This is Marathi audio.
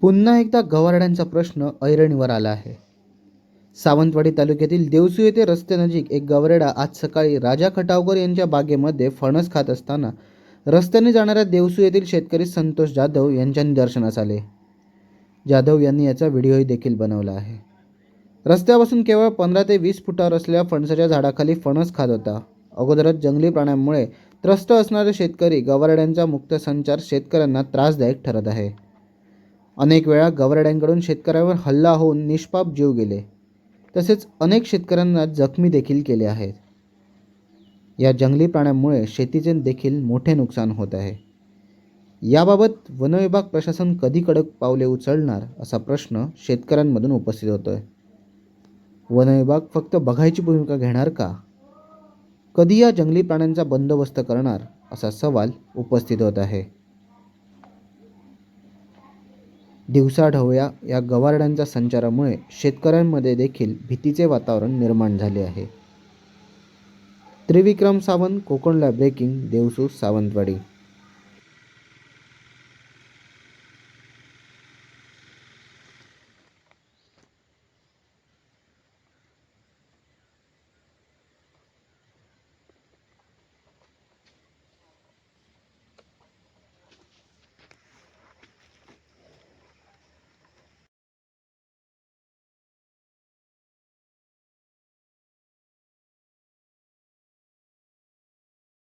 पुन्हा एकदा गवारड्यांचा प्रश्न ऐरणीवर आला आहे. सावंतवाडी तालुक्यातील देवसू येथे रस्त्यानजीक एक गवरेडा आज सकाळी राजा खटावकर यांच्या बागेमध्ये फणस खात असताना रस्त्याने जाणाऱ्या देवसू येथील शेतकरी संतोष जाधव यांच्या निदर्शनास आले. जाधव यांनी याचा व्हिडिओही देखील बनवला आहे. रस्त्यापासून केवळ पंधरा ते वीस फुटावर असलेल्या फणसाच्या झाडाखाली फणस खात होता. अगोदरच जंगली प्राण्यांमुळे त्रस्त असणारे शेतकरी गवारड्यांचा मुक्त संचार शेतकऱ्यांना त्रासदायक ठरत आहे. अनेक वेळा गवरड्यांकडून शेतकऱ्यावर हल्ला होऊन निष्पाप जीव गेले. तसेच अनेक शेतकऱ्यांना जखमी देखील केले आहेत. या जंगली प्राण्यांमुळे शेतीचे देखील मोठे नुकसान होत आहे. याबाबत वनविभाग प्रशासन कधी कडक पावले उचलणार असा प्रश्न शेतकऱ्यांमधून उपस्थित होतोय. वनविभाग फक्त बघायची भूमिका घेणार का? कधी या जंगली प्राण्यांचा बंदोबस्त करणार असा सवाल उपस्थित होत आहे. दिवसाढवळ्या या गवारड्यांच्या संचारामुळे शेतकऱ्यांमध्ये देखील भीतीचे वातावरण निर्माण झाले आहे. त्रिविक्रम सावंत कोकणला ब्रेकिंग देवसू सावंतवाडी